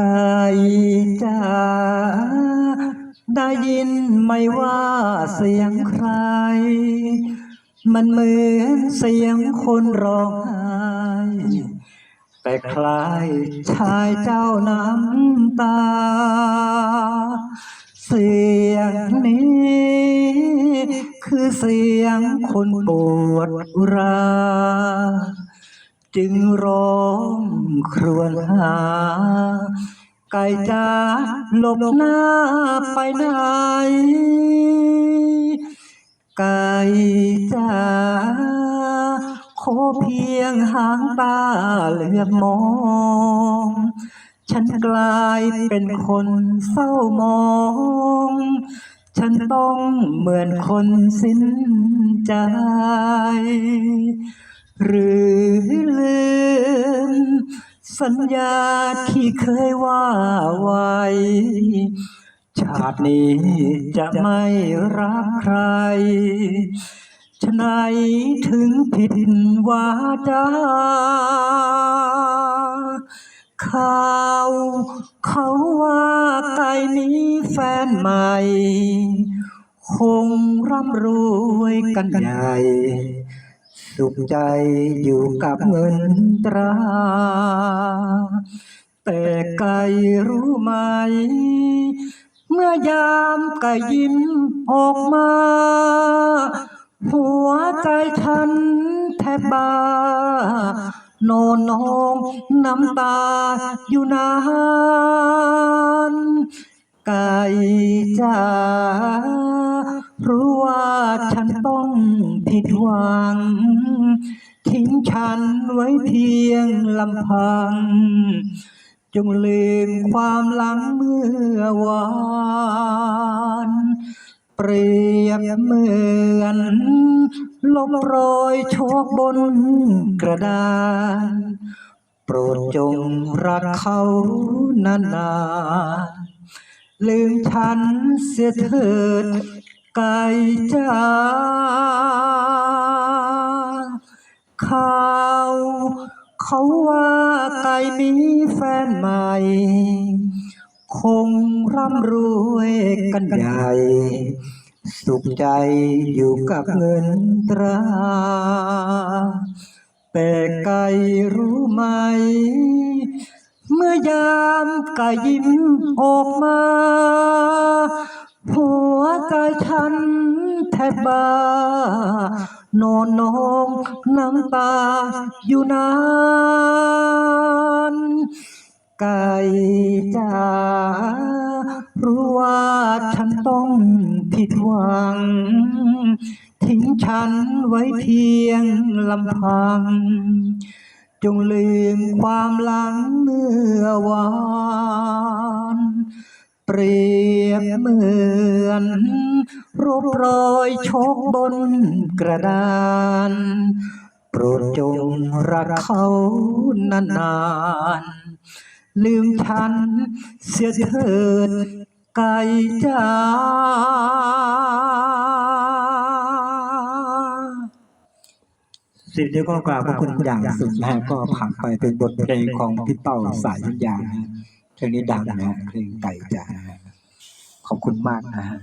ไก่จ๋าได้ยินไหมว่าเสียงใคร มันเหมือนเสียงคนร้องไห้แต่คล้ายชายเจ้าน้ำตา เสียงนี้ คือเสียงคนปวดอุรา จึงร้องครวญหา ไก่จ้าหลบหน้าไปไหนไก่จ้าขอเพียงหางตาเหลือบมอง ฉันกลายเป็นคนเศร้ามอง ฉันต้องเหมือนคนสิ้นใจ หรือ สัญญาที่เคยว่าไว้ ชาตินี้จะไม่รักใครฉะไหนถึงผิดวาจาข่าวเขาว่าไก่มีแฟนใหม่ คงร่ำรวยกันใหญ่ สุขใจอยู่กับเงินตรา แต่ไก่รู้ไหม เมื่อยามไก่ยิ้มออกมา หัวใจฉันแทบบ้าโนนนองน้ำตาอยู่นานไก่จ้า ฉันต้องผิดหวัง ทิ้งฉันไว้เพียงลำพัง จงลืมความหลังเมื่อวานเปรียบเหมือนลบรอยโชคบนกระดาน โปรดจงรักเขานานๆลืมฉันเสียเถิด ไก่จ้าข่าวเขาว่าไก่มีแฟนใหม่ คงร่ำรวยกันใหญ่ สุขใจอยู่กับเงินตรา แต่ไก่รู้ไหม เมื่อยามไก่ยิ้มออกมา หัวใจฉันแทบบ้านอนนองน้ำตาอยู่นานไก่จ๋ารู้ว่าฉันต้องผิดหวัง ทิ้งฉันไว้เพียงลำพัง จงลืมความหลังเมื่อวาน เปรียบเหมือนรูปรอยโชคบนกระดาน โปรดจงรักเขานานๆลืมฉันเสียเถิดไก่จ้าสิ่งที่ก็กราบขอบคุณอย่างสุดนะฮะก็ผ่านไปเป็นบทเพลงของพี่เป้าสายวิญญาณน เพลงนี้ดังนะเพลงไก่จ๋านะฮะขอบคุณมากนะฮะ